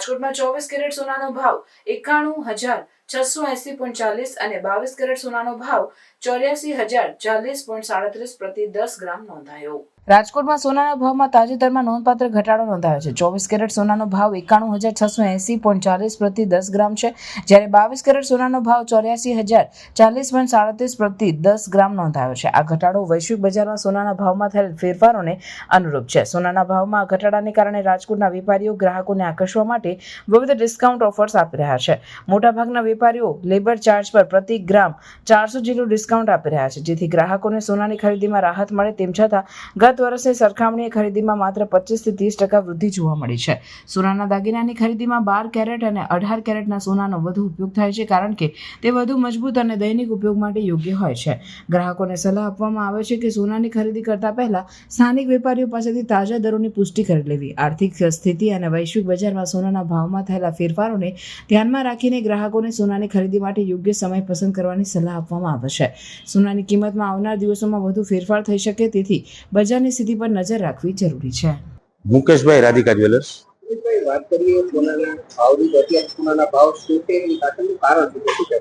રાજકોટમાં ચોવીસ કેરેટ સોનાનો ભાવ એકાણું હજાર છસો એસી પોઈન્ટ ચાલીસ અને બાવીસ કેરેટ સોનાનો ભાવ ચોર્યાસી હજાર ચાલીસ પોઈન્ટ સાડત્રીસ પ્રતિ દસ ગ્રામ નોંધાયો. રાજકોટમાં સોનાના ભાવમાં તાજેતરમાં નોંધપાત્ર ઘટાડો નોંધાયો છે. ચોવીસ કેરેટ સોનાનો ભાવ એકાણું હજાર છસો એસી પોઈન્ટ ચાલીસ પ્રતિ દસ ગ્રામ છે. જ્યારે બાવીસ કેરેટ સોનાનો ભાવ ચોર્યાસી હજાર ચાલીસ પોઈન્ટ સાડત્રીસ પ્રતિ દસ ગ્રામ નોંધાયો છે. આ ઘટાડો વૈશ્વિક બજારમાં સોનાના ભાવમાં થયેલ ફેરફારોને અનુરૂપ છે. સોનાના ભાવમાં આ ઘટાડાને કારણે રાજકોટના વેપારીઓ ગ્રાહકોને આકર્ષવા માટે વિવિધ ડિસ્કાઉન્ટ ઓફર્સ આપી રહ્યા છે. મોટાભાગના વેપારીઓ લેબર ચાર્જ પર પ્રતિ ગ્રામ ચારસો જેટલું ડિસ્કાઉન્ટ આપી રહ્યા છે, જેથી ગ્રાહકોને સોનાની ખરીદીમાં રાહત મળે તેમ છતાં ગત વર્ષની સરખામણીએ ખરીદીમાં માત્ર પચીસથી ત્રીસ ટકા વૃદ્ધિ જોવા મળી છે. સોનાના દાગીનાની ખરીદીમાં બાર કેરેટ અને અઢાર કેરેટના સોનાનો વધુ ઉપયોગ થાય છે, કારણ કે તે વધુ મજબૂત અને દૈનિક ઉપયોગ માટે યોગ્ય હોય છે. ગ્રાહકોને સલાહ આપવામાં આવે છે કે સોનાની ખરીદી કરતા પહેલા સ્થાનિક વેપારીઓ પાસેથી તાજા દરોની પુષ્ટિ કરી લેવી. આર્થિક સ્થિતિ અને વૈશ્વિક બજારમાં સોનાના ભાવમાં થયેલા ફેરફારોને ધ્યાનમાં રાખીને ગ્રાહકોને સોનાની ખરીદી માટે યોગ્ય સમય પસંદ કરવાની સલાહ આપવામાં આવે છે. સોનાની કિંમતમાં આવનાર દિવસોમાં વધુ ફેરફાર થઈ શકે તેથી બજારની સ્થિતિ પર નજર રાખવી જરૂરી છે. મુકેશભાઈ રાધિકા જ્વેલર્સ. વાત કરીએ સોનાના ભાવની અત્યારે સોનાના ભાવ શું છે એની પાછળનું કારણ શું છે?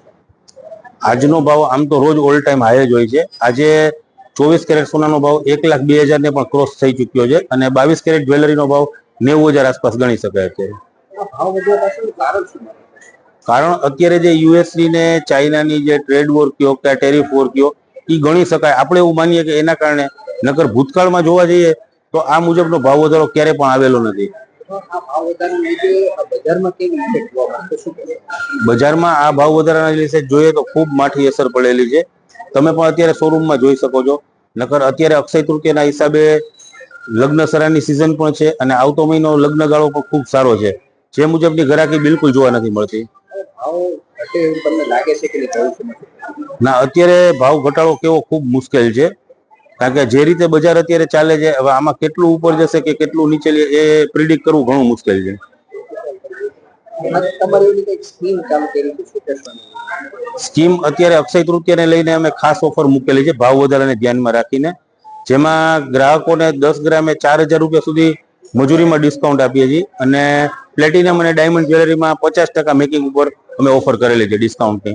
આજનો ભાવ આમ તો રોજ ઓલ ટાઈમ હાઈ જ હોય છે. આજે ચોવીસ કેરેટ સોનાનો ભાવ એક લાખ બે હજાર ને પણ ક્રોસ થઈ ચુક્યો છે અને બાવીસ કેરેટ જ્વેલરીનો ભાવ નેવું હજાર આસપાસ ગણી શકાય છે આ ભાવ વધવા પાછળનું કારણ અત્યારે જે યુએસની ને ચાઇનાની જે ટ્રેડ વોર કયો કે ટેરિફ વોર કયો એ ગણી શકાય. આપણે એવું માનીએ કે એના કારણે, નકર ભૂતકાળમાં જોવા જઈએ, તો આ મુજબનો ભાવ વધારો ક્યારે પણ આવેલો નથી. બજારમાં આ ભાવ વધારાના લીધે જોઈએ તો ખૂબ માઠી અસર પડેલી છે. તમે પણ અત્યારે શોરૂમમાં જોઈ શકો છો. નકર અત્યારે અક્ષય તૃતીયના હિસાબે લગ્ન સરાની સિઝન પણ છે અને આવતો મહિનો લગ્ન ગાળો પણ ખૂબ સારો છે. જે મુજબની ઘરાકી બિલકુલ જોવા નથી મળતી. ભાવ ઘટે એવું તમને લાગે છે કે ના અત્યારે ભાવ ઘટાડો કેવો ખૂબ મુશ્કેલ છે. કારણ કે જે રીતે બજાર અત્યારે ચાલે છે હવે આમાં કેટલું ઉપર જશે કે કેટલું નીચે એ પ્રિડિક્ટ કરવું ઘણું મુશ્કેલ છે? સ્કીમ અત્યારે અક્ષય તૃતીયાને લઈને અમે ખાસ ઓફર મૂકેલી છે ભાવ વધારાને ધ્યાનમાં રાખીને. જેમાં ગ્રાહકોને દસ ગ્રામે ચાર હજાર રૂપિયા સુધી મજૂરીમાં ડિસ્કાઉન્ટ આપીએ છીએ અને પ્લેટિનમ અને ડાયમંડ જ્વેલરીમાં પચાસ ટકા મેકિંગ ઉપર અમે ઓફર કરેલી છે ડિસ્કાઉન્ટની